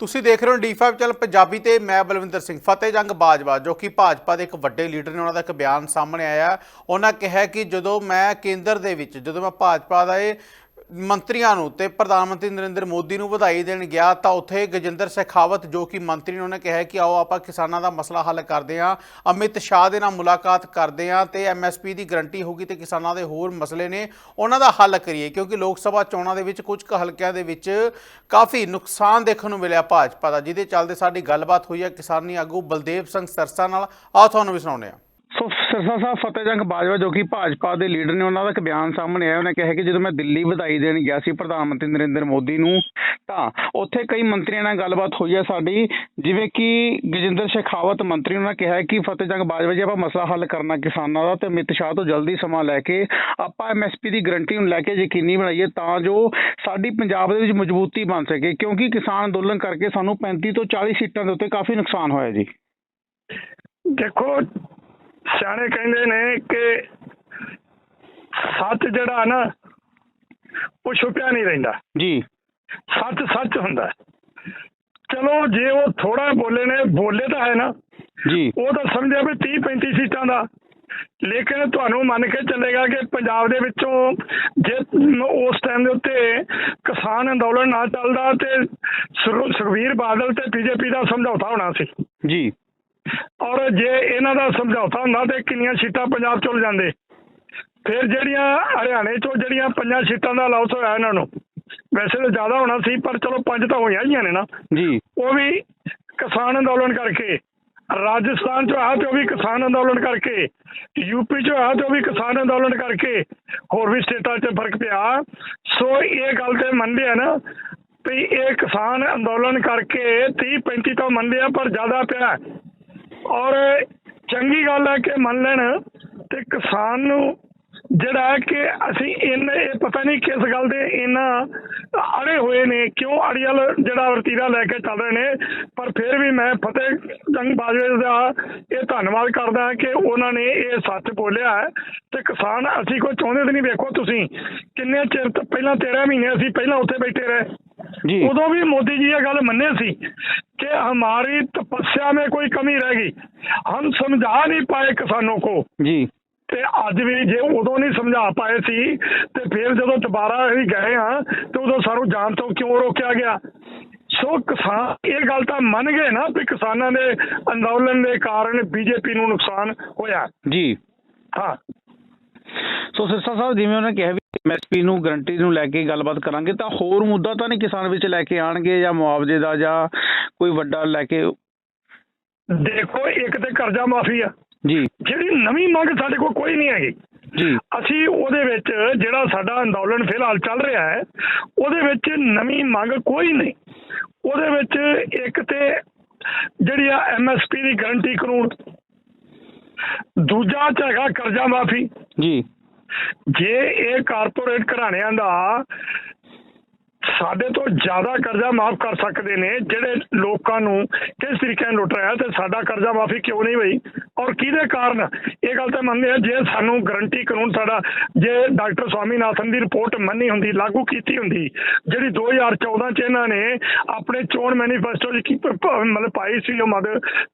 ਤੁਸੀਂ ਦੇਖ ਰਹੇ ਹੋ ਡੀ5 ਚੈਨਲ ਪੰਜਾਬੀ ਤੇ ਮੈਂ ਬਲਵਿੰਦਰ ਸਿੰਘ ਫਤਿਹ ਜੰਗ ਬਾਜਵਾ, ਜੋ ਕਿ ਭਾਜਪਾ ਦੇ ਇੱਕ ਵੱਡੇ ਲੀਡਰ ਨੇ, ਉਹਨਾਂ ਦਾ ਇੱਕ ਬਿਆਨ ਸਾਹਮਣੇ ਆਇਆ। ਉਹਨਾਂ ਕਿਹਾ ਕਿ ਜਦੋਂ ਮੈਂ ਕੇਂਦਰ ਦੇ ਵਿੱਚ, ਜਦੋਂ ਮੈਂ ਭਾਜਪਾ ਦਾ ਇਹ ਮੰਤਰੀਆਂ ਨੂੰ ਤੇ ਪ੍ਰਧਾਨ ਮੰਤਰੀ ਨਰਿੰਦਰ ਮੋਦੀ ਨੂੰ ਵਧਾਈ ਦੇਣ ਗਿਆ ਤਾਂ ਉੱਥੇ ਗਜਿੰਦਰ ਸ਼ੇਖਾਵਤ, ਜੋ ਕਿ ਮੰਤਰੀ ਨੇ ਉਹਨੇ ਕਿਹਾ ਕਿ ਆਓ ਆਪਾਂ ਕਿਸਾਨਾਂ ਦਾ ਮਸਲਾ ਹੱਲ ਕਰਦੇ ਹਾਂ, ਅਮਿਤ ਸ਼ਾਹ ਦੇ ਨਾਲ ਮੁਲਾਕਾਤ ਕਰਦੇ ਹਾਂ ਤੇ ਐਮਐਸਪੀ ਦੀ ਗਰੰਟੀ ਹੋਗੀ ਤੇ ਕਿਸਾਨਾਂ ਦੇ ਹੋਰ ਮਸਲੇ ਨੇ, ਉਹਨਾਂ ਦਾ ਹੱਲ ਕਰੀਏ, ਕਿਉਂਕਿ ਲੋਕ ਸਭਾ ਚੋਣਾਂ ਦੇ ਵਿੱਚ ਕੁਝ ਕੁ ਹਲਕਿਆਂ ਦੇ ਵਿੱਚ ਕਾਫੀ ਨੁਕਸਾਨ ਦੇਖਣ ਨੂੰ ਮਿਲਿਆ ਭਾਜਪਾ ਦਾ, ਜਿਹਦੇ ਚੱਲਦੇ ਸਾਡੀ ਗੱਲਬਾਤ ਹੋਈ ਹੈ ਕਿਸਾਨੀ ਆਗੂ ਬਲਦੇਵ ਸਿੰਘ ਸਰਸਾ ਨਾਲ, ਆਓ ਤੁਹਾਨੂੰ ਵੀ ਸੁਣਾਉਂਦੇ ਹਾਂ। ਸੋ ਸਰਸਾ ਸਾਹਿਬ ਫਤਿਹਜੰਗ ਬਾਜਵਾ ਜੋ ਕਿ ਭਾਜਪਾ ਦੇ ਲੀਡਰ ਨੇ, ਉਹਨਾਂ ਦਾ ਇੱਕ ਬਿਆਨ ਸਾਹਮਣੇ ਆਇਆ। ਉਹਨੇ ਕਿਹਾ ਕਿ ਜਦੋਂ ਮੈਂ ਦਿੱਲੀ ਵਧਾਈ ਦੇਣ ਗਿਆ ਸੀ ਪ੍ਰਧਾਨ ਮੰਤਰੀ ਨਰਿੰਦਰ ਮੋਦੀ ਨੂੰ, ਤਾਂ ਉੱਥੇ ਕਈ ਮੰਤਰੀਆਂ ਨਾਲ ਗੱਲਬਾਤ ਹੋਈ ਹੈ ਸਾਡੀ। ਜਿਵੇਂ ਕਿ ਗਜਿੰਦਰ ਸ਼ੇਖਾਵਤ ਮੰਤਰੀ, ਉਹਨਾਂ ਕਿਹਾ ਕਿ ਫਤਿਹਜੰਗ ਬਾਜਵਾ ਜੀ, ਆਪਾਂ ਮਸਲਾ ਹੱਲ ਕਰਨਾ ਕਿਸਾਨਾਂ ਦਾ ਤੇ ਅਮਿਤ ਸ਼ਾਹ ਤੋਂ ਜਲਦੀ ਸਮਾਂ ਲੈ ਕੇ ਆਪਾਂ ਐਮਐਸਪੀ ਦੀ ਗਰੰਟੀ ਨੂੰ ਲੈ ਕੇ ਯਕੀਨੀ ਬਣਾਈਏ ਤਾਂ ਜੋ ਸਾਡੀ ਪੰਜਾਬ ਦੇ ਵਿੱਚ ਮਜ਼ਬੂਤੀ ਬਣ ਸਕੇ। ਕਿਉਂਕਿ ਕਿਸਾਨ ਅੰਦੋਲਨ ਕਰਕੇ ਸਾਨੂੰ 35 ਤੋਂ 40 ਸੀਟਾਂ ਦੇ ਉੱਤੇ ਕਾਫੀ ਨੁਕਸਾਨ ਹੋਇਆ ਜੀ। ਦੇਖੋ ਸਿਆਣੇ ਕਹਿੰਦੇ ਨੇ ਕਿ ਸੱਚ ਜਿਹੜਾ ਨਾ ਉਹ ਛੁਪਿਆ ਨਹੀਂ ਰਹਿੰਦਾ। ਜੀ। ਸੱਚ ਸੱਚ ਹੁੰਦਾ। ਚਲੋ ਜੇ ਉਹ ਥੋੜਾ ਬੋਲੇ ਨੇ ਬੋਲੇ ਤਾਂ ਹੈ ਨਾ। ਜੀ। ਉਹ ਤਾਂ ਸਮਝਿਆ ਵੀ 30 35 ਸੀਟਾਂ ਦਾ। ਲੇਕਿਨ ਤੁਹਾਨੂੰ ਮੰਨ ਕੇ ਚੱਲੇਗਾ ਕਿ ਪੰਜਾਬ ਦੇ ਵਿੱਚੋਂ ਜੇ ਉਸ ਟਾਈਮ ਦੇ ਉੱਤੇ ਕਿਸਾਨ ਅੰਦੋਲਨ ਨਾ ਚੱਲਦਾ ਤੇ ਸੁਖਬੀਰ ਬਾਦਲ ਤੇ ਬੀਜੇਪੀ ਦਾ ਸਮਝੌਤਾ ਹੋਣਾ ਸੀ। ਜੀ। ਔਰ ਜੇ ਇਹਨਾਂ ਦਾ ਸਮਝੌਤਾ ਹੁੰਦਾ ਤੇ ਕਿੰਨੀਆਂ ਸੀਟਾਂ ਪੰਜਾਬ ਚੋਂ ਜਾਂਦੇ ਫਿਰ ਜਿਹੜੀਆਂ ਹਰਿਆਣੇ ਚੋਂ ਜਿਹੜੀਆਂ ਪੰਜਾਂ ਸੀਟਾਂ ਦਾ ਲਾਸ ਹੋਇਆ ਇਹਨਾਂ ਨੂੰ ਵੈਸੇ ਤਾਂ ਜ਼ਿਆਦਾ ਹੋਣਾ ਸੀ ਪਰ ਚਲੋ ਪੰਜ ਤਾਂ ਹੋਈਆਂ ਹੀ ਨੇ ਨਾ। ਜੀ। ਉਹ ਵੀ ਕਿਸਾਨ ਅੰਦੋਲਨ ਕਰਕੇ ਰਾਜਸਥਾਨ ਚ ਹੋਇਆ ਤੇ ਉਹ ਵੀ ਕਿਸਾਨ ਅੰਦੋਲਨ ਕਰਕੇ ਯੂਪੀ ਚ ਹੋਇਆ ਤੇ ਉਹ ਵੀ ਕਿਸਾਨ ਅੰਦੋਲਨ ਕਰਕੇ ਹੋਰ ਵੀ ਸਟੇਟਾਂ 'ਚ ਫ਼ਰਕ ਪਿਆ। ਸੋ ਇਹ ਗੱਲ ਤੇ ਮੰਨਦੇ ਆ ਨਾ ਵੀ ਇਹ ਕਿਸਾਨ ਅੰਦੋਲਨ ਕਰਕੇ 30 35 ਤਾਂ ਮੰਨਦੇ ਆ ਪਰ ਜ਼ਿਆਦਾ ਪਿਆ। ਔਰ ਚੰਗੀ ਗੱਲ ਹੈ ਕਿ ਮੰਨ ਲੈਣ ਤੇ ਕਿਸਾਨ ਨੂੰ ਜਿਹੜਾ ਕਿ ਅਸੀਂ ਇਹਨਾਂ ਇਹ ਪਤਾ ਨਹੀਂ ਕਿਸ ਗੱਲ ਦੇ ਇਹਨਾਂ ਅੜੇ ਹੋਏ ਨੇ ਕਿਉਂ ਅੜੀਅਲ ਜਿਹੜਾ ਵਰਤੀਰਾ ਲੈ ਕੇ ਚੱਲ ਰਹੇ ਨੇ ਪਰ ਫਿਰ ਵੀ ਮੈਂ ਫਤਿਹ ਜੰਗ ਬਾਜਵੇ ਦਾ ਇਹ ਧੰਨਵਾਦ ਕਰਦਾ ਹਾਂ ਕਿ ਉਹਨਾਂ ਨੇ ਇਹ ਸੱਚ ਬੋਲਿਆ ਹੈ। ਤੇ ਕਿਸਾਨ ਅਸੀਂ ਕੋਈ ਚਾਹੁੰਦੇ ਤਾਂ ਨਹੀਂ ਵੇਖੋ ਤੁਸੀਂ ਕਿੰਨੇ ਚਿਰ ਪਹਿਲਾਂ 13 ਮਹੀਨੇ ਅਸੀਂ ਪਹਿਲਾਂ ਉੱਥੇ ਬੈਠੇ ਰਹੇ। ਜੀ। ਉਦੋਂ ਵੀ ਮੋਦੀ ਜੀ ਇਹ ਗੱਲ ਮੰਨੇ ਸੀ कि हमारी तपस्या में कोई कमी रह गई हम समझा नहीं पाए किसानों को ਜੀ ਤੇ ਅੱਜ ਵੀ ਜੇ ਉਦੋਂ ਨਹੀਂ ਸਮਝਾ ਪਾਏ ਸੀ ਤੇ ਫਿਰ ਜਦੋਂ ਦੁਬਾਰਾ ਅਸੀਂ ਗਏ ਹਾਂ ਤੇ ਉਦੋਂ ਸਾਨੂੰ ਜਾਣ ਤੋਂ ਕਿਉਂ ਰੋਕਿਆ ਗਿਆ ਸੋ ਕਿਸਾਨ ਇਹ ਗੱਲ ਤਾਂ ਮੰਨ ਗਏ ਨਾ ਵੀ ਕਿਸਾਨਾਂ ਦੇ ਅੰਦੋਲਨ ਦੇ ਕਾਰਨ ਬੀਜੇਪੀ ਨੂੰ ਨੁਕਸਾਨ ਹੋਇਆ ਜੀ ਹਾਂ ਸੋ ਸਿਰਸਾ ਸਾਹਿਬ ਜਿਵੇਂ ਉਹਨੇ ਕਿਹਾ ਵੀ ਐਮਐਸਪੀ ਨੂੰ ਗਰੰਟੀ ਨੂੰ ਲੈ ਕੇ ਗੱਲਬਾਤ ਕਰਾਂਗੇ ਤਾਂ ਹੋਰ ਮੁੱਦਾ ਤਾਂ ਨਹੀਂ ਕਿਸਾਨ ਵਿੱਚ ਲੈ ਕੇ ਆਣਗੇ ਜਾਂ ਮੁਆਵਜ਼ੇ ਦਾ ਜਾਂ ਕੋਈ ਵੱਡਾ ਲੈ ਕੇ? ਦੇਖੋ ਇੱਕ ਤੇ ਕਰਜ਼ਾ ਮਾਫੀ ਆ। ਜੀ। ਜਿਹੜੀ ਨਵੀਂ ਮੰਗ ਸਾਡੇ ਕੋਲ ਕੋਈ ਨਹੀਂ ਹੈਗੀ। ਜੀ। ਅਸੀਂ ਉਹਦੇ ਵਿੱਚ ਜਿਹੜਾ ਸਾਡਾ ਅੰਦੋਲਨ ਫਿਲਹਾਲ ਚੱਲ ਰਿਹਾ ਹੈ ਉਹਦੇ ਵਿੱਚ ਨਵੀਂ ਮੰਗ ਕੋਈ ਨਹੀਂ। ਉਹਦੇ ਵਿੱਚ ਇੱਕ ਤੇ ਜਿਹੜੀ ਆ ਐਮਐਸਪੀ ਦੀ ਗਾਰੰਟੀ ਕਾਨੂੰਨ ਦੂਜਾ ਹੈਗਾ ਕਰਜ਼ਾ ਮਾਫੀ। ਜੀ। ਜੇ ਇਹ ਕਾਰਪੋਰੇਟ ਘਰਾਣਿਆਂ ਦਾ ਸਾਡੇ ਤੋਂ ਜ਼ਿਆਦਾ ਕਰਜ਼ਾ ਮਾਫ ਕਰ ਸਕਦੇ ਨੇ ਜਿਹੜੇ ਲੋਕਾਂ ਨੂੰ ਕਿਸ ਤਰੀਕੇ ਨਾਲ ਲੁੱਟ ਰਿਹਾ ਤੇ ਸਾਡਾ ਕਰਜ਼ਾ ਮਾਫੀ ਕਿਉਂ ਨਹੀਂ ਹੋਈ? ਔਰ ਕਿਹਦੇ ਕਾਰਨ? ਇਹ ਗੱਲ ਤਾਂ ਮੰਨਦੇ ਆ ਜੇ ਸਾਨੂੰ ਗਰੰਟੀ ਕਾਨੂੰਨ ਸਾਡਾ ਜੇ ਡਾਕਟਰ ਸਵਾਮੀਨਾਥਨ ਦੀ ਰਿਪੋਰਟ ਮੰਨੀ ਹੁੰਦੀ ਲਾਗੂ ਕੀਤੀ ਹੁੰਦੀ ਜਿਹੜੀ 2014 ਚ ਇਹਨਾਂ ਨੇ ਆਪਣੇ ਚੋਣ ਮੈਨੀਫੈਸਟੋ ਪ- ਮਤਲਬ ਪਾਈ ਸੀ ਉਹ ਮਦ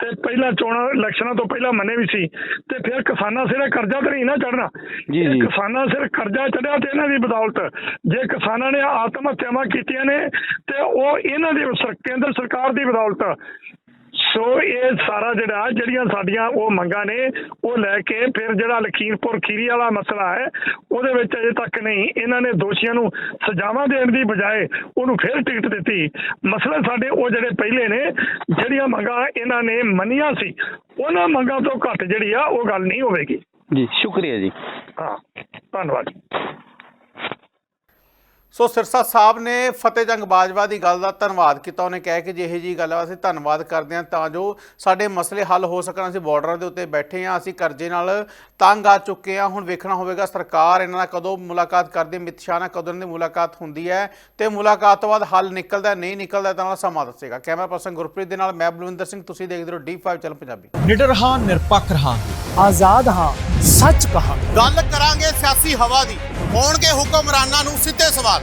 ਤੇ ਪਹਿਲਾਂ ਚੋਣਾਂ ਇਲੈਕਸ਼ਨਾਂ ਤੋਂ ਪਹਿਲਾਂ ਮੰਨੇ ਵੀ ਸੀ ਤੇ ਫਿਰ ਕਿਸਾਨਾਂ ਸਿਰ ਕਰਜ਼ਾ ਤਾਂ ਨਹੀਂ ਨਾ ਚੜਨਾ ਜੀ, ਜੀ। ਕਿਸਾਨਾਂ ਸਿਰ ਕਰਜ਼ਾ ਚੜਿਆ ਤੇ ਇਹਨਾਂ ਦੀ ਬਦੌਲਤ ਜੇ ਕਿਸਾਨਾਂ ਨੇ ਆਤਮ ਹੱਤਿਆਵਾਂ ਕੀਤੀਆਂ ਨੇ ਤੇ ਉਹ ਇਹਨਾਂ ਦੀ ਕੇਂਦਰ ਸਰਕਾਰ ਦੀ ਬਦੌਲਤ। ਸੋ ਇਹ ਸਾਰਾ ਜਿਹੜਾ ਜਿਹੜੀਆਂ ਸਾਡੀਆਂ ਉਹ ਮੰਗਾਂ ਨੇ ਉਹ ਲੈ ਕੇ ਫਿਰ ਜਿਹੜਾ ਲਖੀਮਪੁਰ ਖੀਰੀ ਵਾਲਾ ਮਸਲਾ ਹੈ ਉਹਦੇ ਵਿੱਚ ਅਜੇ ਤੱਕ ਨਹੀਂ ਇਹਨਾਂ ਨੇ ਦੋਸ਼ੀਆਂ ਨੂੰ ਸਜ਼ਾਵਾਂ ਦੇਣ ਦੀ ਬਜਾਏ ਉਹਨੂੰ ਫਿਰ ਟਿਕਟ ਦਿੱਤੀ। ਮਸਲੇ ਸਾਡੇ ਉਹ ਜਿਹੜੇ ਪਹਿਲੇ ਨੇ ਜਿਹੜੀਆਂ ਮੰਗਾਂ ਇਹਨਾਂ ਨੇ ਮੰਨੀਆਂ ਸੀ ਉਹਨਾਂ ਮੰਗਾਂ ਤੋਂ ਘੱਟ ਜਿਹੜੀ ਆ ਉਹ ਗੱਲ ਨਹੀਂ ਹੋਵੇਗੀ। ਜੀ ਸ਼ੁਕਰੀਆ ਜੀ। ਹਾਂ ਧੰਨਵਾਦ। ਸੋ ਸਿਰਸਾ ਸਾਹਿਬ ਨੇ ਫਤਿਹ ਜੰਗ ਬਾਜਵਾ ਦੀ ਗੱਲ ਦਾ ਧੰਨਵਾਦ ਕੀਤਾ। ਉਹਨੇ ਕਿਹਾ ਕਿ ਜਿਹੇ ਜੀ ਗੱਲ ਆ ਅਸੀਂ ਧੰਨਵਾਦ ਕਰਦੇ ਹਾਂ ਤਾਂ ਜੋ ਸਾਡੇ ਮਸਲੇ ਹੱਲ ਹੋ ਸਕਣ। ਅਸੀਂ ਬਾਰਡਰਾਂ ਦੇ ਉੱਤੇ ਬੈਠੇ ਹਾਂ ਅਸੀਂ ਕਰਜ਼ੇ ਨਾਲ ਤੰਗ ਆ ਚੁੱਕੇ ਹਾਂ। ਹੁਣ ਵੇਖਣਾ ਹੋਵੇਗਾ ਸਰਕਾਰ ਇਹਨਾਂ ਨਾਲ ਕਦੋਂ ਮੁਲਾਕਾਤ ਕਰਦੀ ਹੈ, ਅਮਿਤ ਸ਼ਾਹ ਨਾਲ ਕਦੋਂ ਇਹਨਾਂ ਦੀ ਮੁਲਾਕਾਤ ਹੁੰਦੀ ਹੈ। ਤੇ ਮੁਲਾਕਾਤ ਤੋਂ ਬਾਅਦ ਹੱਲ ਨਿਕਲਦਾ ਹੈ, ਨਹੀਂ ਨਿਕਲਦਾ ਤਾਂ ਸਮਾਂ ਦੱਸੇਗਾ। ਕੈਮਰਾ ਪਰਸਨ ਗੁਰਪ੍ਰੀਤ ਦੇ ਨਾਲ ਮੈਂ ਬਲਵਿੰਦਰ ਸਿੰਘ ਤੁਸੀਂ ਦੇਖਦੇ ਰਹੋ ਡੀ5 ਚੈਨਲ ਪੰਜਾਬੀ। ਨਿਡਰ ਹਾਂ ਨਿਰਪੱਖ ਰਹਾਂਗੇ। ਆਜ਼ਾਦ ਹਾਂ ਸੱਚ ਕਹਾਂਗੇ। ਗੱਲ ਕਰਾਂਗੇ ਸਿਆਸੀ ਹਵਾ ਦੀ। ਹੋਣਗੇ ਹੁਕਮਰਾਨਾਂ ਨੂੰ ਸਿੱਧੇ ਸਵਾਲ।